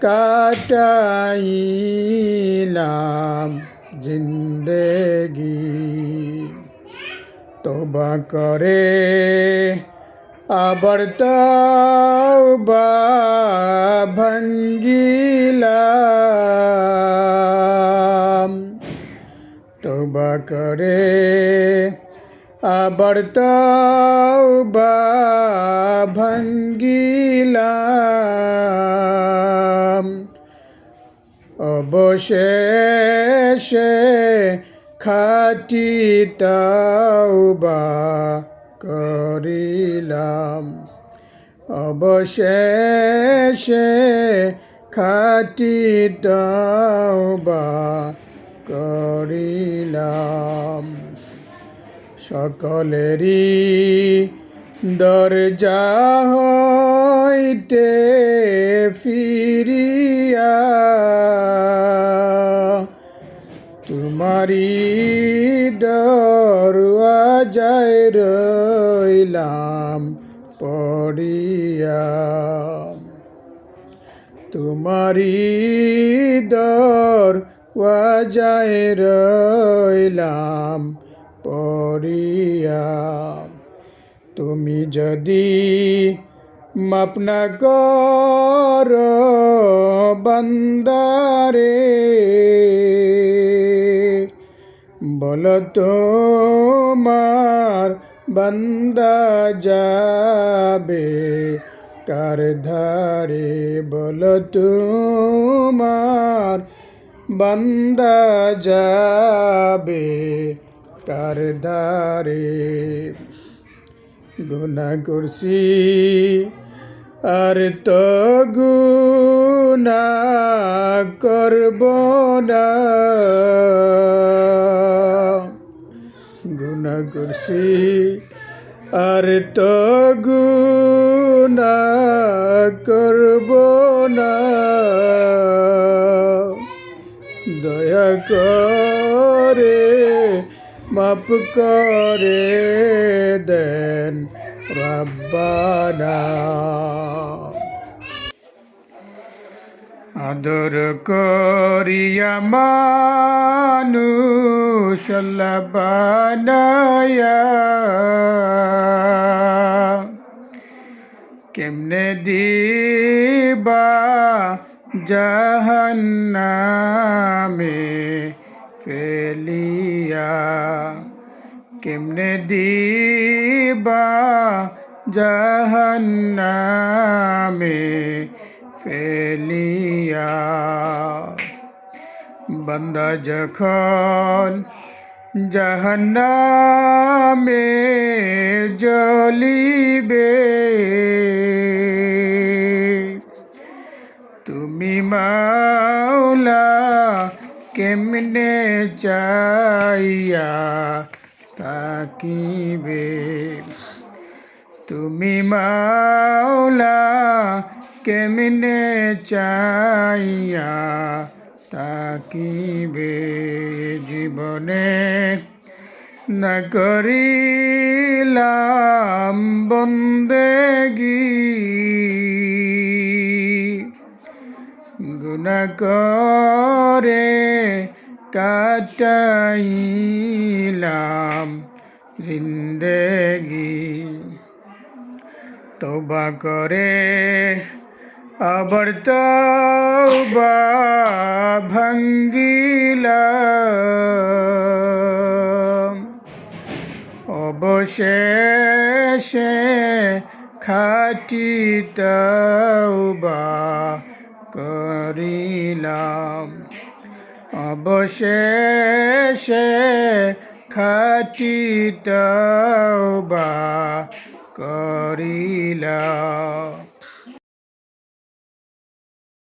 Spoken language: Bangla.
কাটাইলাম জিন্দেগি। তোবা করে আবার তওবা ভঙ্গিলাম। তোবা করে তওবা ভঙ্গিলাম অবশেষে খাটি তাওবা করিলাম। অবশেষে খাটি তাওবা করিলাম। সকলেরই দরজা হইতে ফিরিয়া তোমারি যায় রইলাম পড়িয়া। তোমারি দর ওয়াজায় রইলাম পড়িয়া, তুমি যদি মাপ না কর বন্দারে, বল তোমার বন্দা যাবে কার ধারে, বল তোমার বন্দা যাবে কার ধারে গুণা করছি, আর তো গুণা করব না। গুণা করছি, আর তো গুণা করব না। দয়া করে মাপ করে দেন রব্বানা। আদর করিয়া মানুষ বানায়া। কেমনে দিবা জাহান্নামে ফেলিয়া কেমনে দিবা জাহান্নামে ফেলিয়া? বান্দা যখন জাহান্নামে জ্বলিবে তুমি মাওলা কেমনে চাইয়া তাকিবে তুমি মাওলা কেমনে চাইয়া তাকিবে জীবনে? না করিলাম বন্দেগি গুণা কাটাইলাম জিন্দেগি। তোবা করে আবার তওবা ভঙ্গিলাম। অবশেষে খাটি তওবা করিলাম। অবশেষে খাটি তওবা করিলাম।